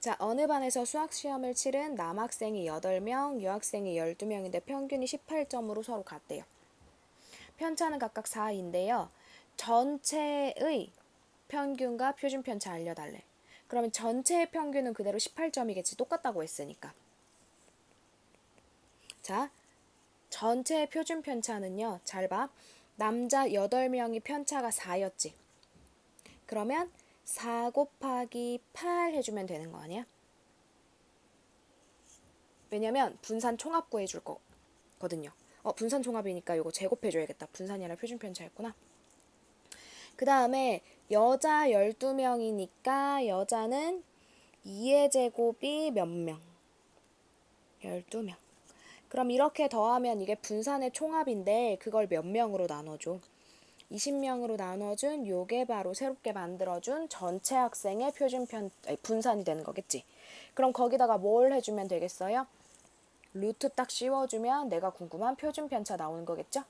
자, 어느 반에서 수학 시험을 치른 남학생이 8명, 여학생이 12명인데 평균이 18점으로 서로 같대요. 편차는 각각 4인데요. 전체의 평균과 표준 편차 알려달래. 그러면 전체의 평균은 그대로 18점이겠지. 똑같다고 했으니까. 자, 전체의 표준 편차는요. 잘 봐. 남자 8명이 편차가 4였지. 그러면 4 곱하기 8 해주면 되는 거 아니야? 왜냐면 분산 총합 구해줄 거거든요. 어, 분산 총합이니까 이거 제곱해줘야겠다. 분산이 아니라 표준 편차였구나. 그 다음에 여자 12명이니까 여자는 2의 제곱이 몇 명? 12명. 그럼 이렇게 더하면 이게 분산의 총합인데 그걸 몇 명으로 나눠줘? 20명으로 나눠준 요게 바로 새롭게 만들어준 전체 학생의 표준 편 아니, 분산이 되는 거겠지. 그럼 거기다가 뭘 해주면 되겠어요? 루트 딱 씌워주면 내가 궁금한 표준 편차 나오는 거겠죠?